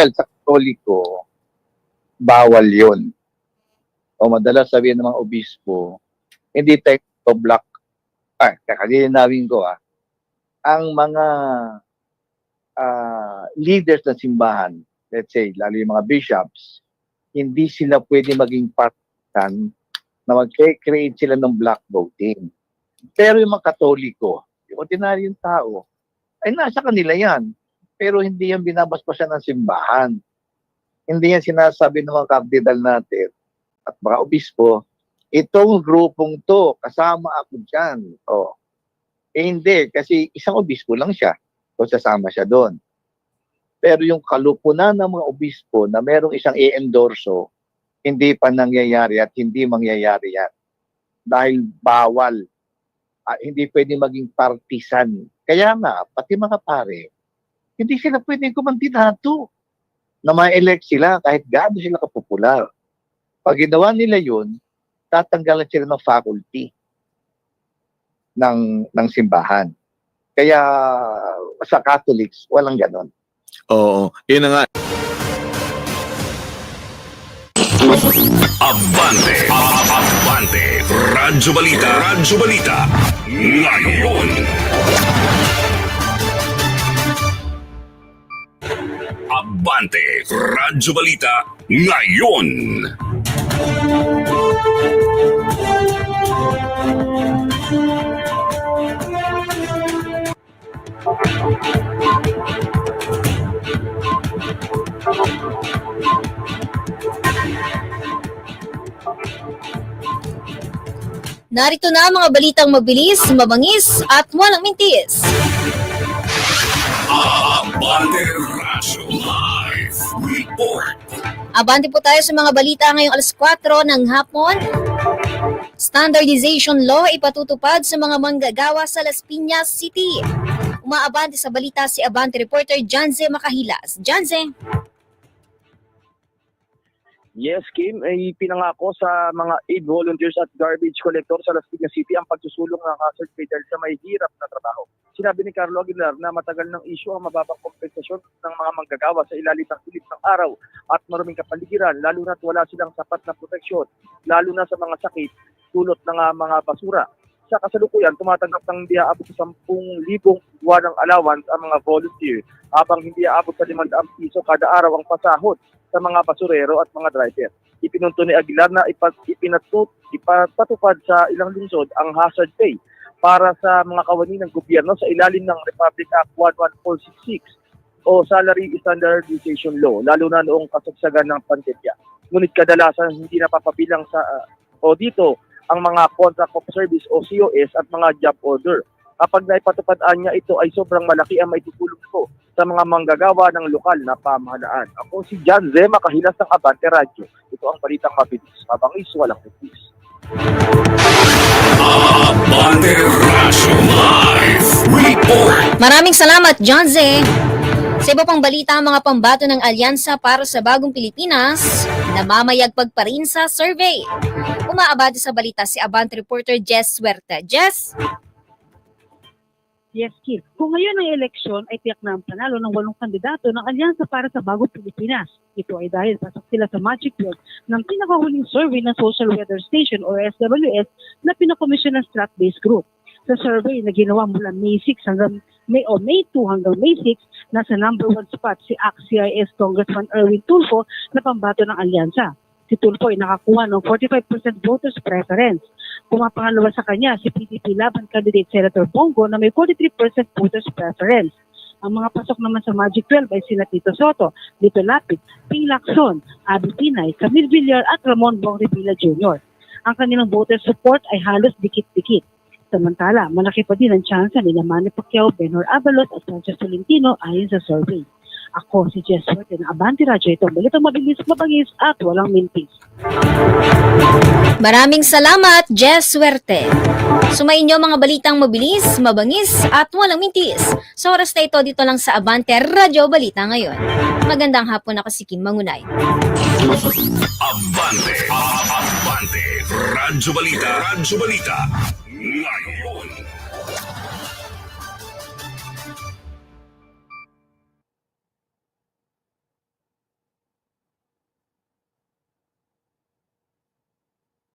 Well, sa Katoliko, bawal yun. O madalas sabihin ng mga obispo, hindi tayo to block. Ah, kakalinawin ko ah. Ang mga ah, leaders ng simbahan, let's say, lalo yung mga bishops, hindi sila pwede maging partisan na mag-create sila ng black voting. Pero yung mga katoliko, yung ordinaryong tao, ay nasa kanila yan. Pero hindi yan binabasbasan ng simbahan. Hindi yan sinasabi ng mga kardinal natin at mga obispo, itong grupong to, kasama ako dyan. O, eh hindi, kasi isang obispo lang siya. So sasama siya doon. Pero yung kalupunan ng mga obispo na merong isang i-endorso, hindi pa nangyayari at hindi mangyayari yan. Dahil bawal. Ah, hindi pwede maging partisan. Kaya nga, pati mga pare, hindi sila pwedeng kumandidato na ma-elect sila kahit gaano sila kapopular. Pag ginawa nila yun, tatanggalan sila ng faculty ng, ng simbahan. Kaya sa Catholics, walang ganon. Oo, yun na nga. Abante, Abante, Radyo Balita, Radyo Balita, ngayon. Abante, Radyo Balita, ngayon. Narito na ang mga balitang mabilis, mabangis at walang mintis. Abante Radyo Live Report. Abante po tayo sa mga balita ngayong alas 4 ng hapon. Standardization law ipatutupad sa mga manggagawa sa Las Piñas City. Umaabante sa balita si Abante reporter Janze Makahilas. Janze, Yes, Kim, ay pinangako sa mga aid volunteers at garbage collector sa Las Piñas City ang pagsusulong ng hazard pay dahil sa may hirap na trabaho. Sinabi ni Carlo Aguilar na matagal ng isyu ang mababang kompensasyon ng mga manggagawa sa ilalim ng init ng araw at maruming kapaligiran, lalo na't wala silang sapat na proteksyon, lalo na sa mga sakit dulot ng mga basura. Sa kasalukuyan, tumatanggap ng hindi aabot sa 10,000 buwanang allowance ang mga volunteer habang hindi aabot sa 500 piso kada araw ang pasahod sa mga basurero at mga driver. Ipinunto ni Aguilar na ipinatut, ipatutupad sa ilang lungsod ang hazard pay para sa mga kawani ng gobyerno sa ilalim ng Republic Act 11466 o Salary Standardization Law, lalo na noong kasagsagan ng pandemya. Ngunit kadalasan hindi napapabilang sa ah, o dito ang mga contract of service o COS at mga job order. Kapag naipatupad niya ito ay sobrang malaki ang maitutulong ko sa mga manggagawa ng lokal na pamahalaan. Ako si John Zema, kahilas ng Abante Radio. Ito ang balitang mabilis. Mabangis, walang kutis. Abante Radyo Live Report. maraming salamat Janze. Sa iba pang balita, ang mga pambato ng Alyansa para sa Bagong Pilipinas, namamayagpag pa rin sa survey. Umaabante sa balita si Abante reporter Jess Suerte. Jess, Yes, Kim. Kung ngayon ang eleksyon ay tiyak na ang panalo ng walong kandidato ng Alyansa para sa Bagong Pilipinas. Ito ay dahil pasok sila sa Magic 12 ng pinakahuling survey ng Social Weather Station o SWS na pinakomisyon ng Strat-based Group. Sa survey na ginawa mula May 6 hanggang May, o May 2 hanggang May 6, nasa number one spot si ACT-CIS Congressman Erwin Tulfo na pambato ng Alyansa. Si Tulfo ay nakakuha ng 45% voters preference. Pumapangalawa sa kanya si PDP Laban candidate Senator Bongo na may 43% voters preference. Ang mga pasok naman sa Magic 12 ay sina Tito Soto, Lito Lapid, Ping Lacson, Abby Pinay, Camille Villar at Ramon Bong Revilla Jr. Ang kanilang voter support ay halos dikit-dikit. Samantala, malaki pa din ang tsansa nila Manny Pacquiao, Benhor Abalos at Francis Tolentino ayon sa survey. Ako si Jess ng Abanti Radyo. Ito ang balitang mabilis, mabangis at walang mintis. maraming salamat Jess Suerte. Sumayin niyo mga balitang mabilis, mabangis at walang mintis. Sa oras na ito, dito lang sa Abante Radyo Balita ngayon. Magandang hapon ako si Kim Mangunay. Abante, Abante, Radyo Balita, Radyo Balita, ngayon.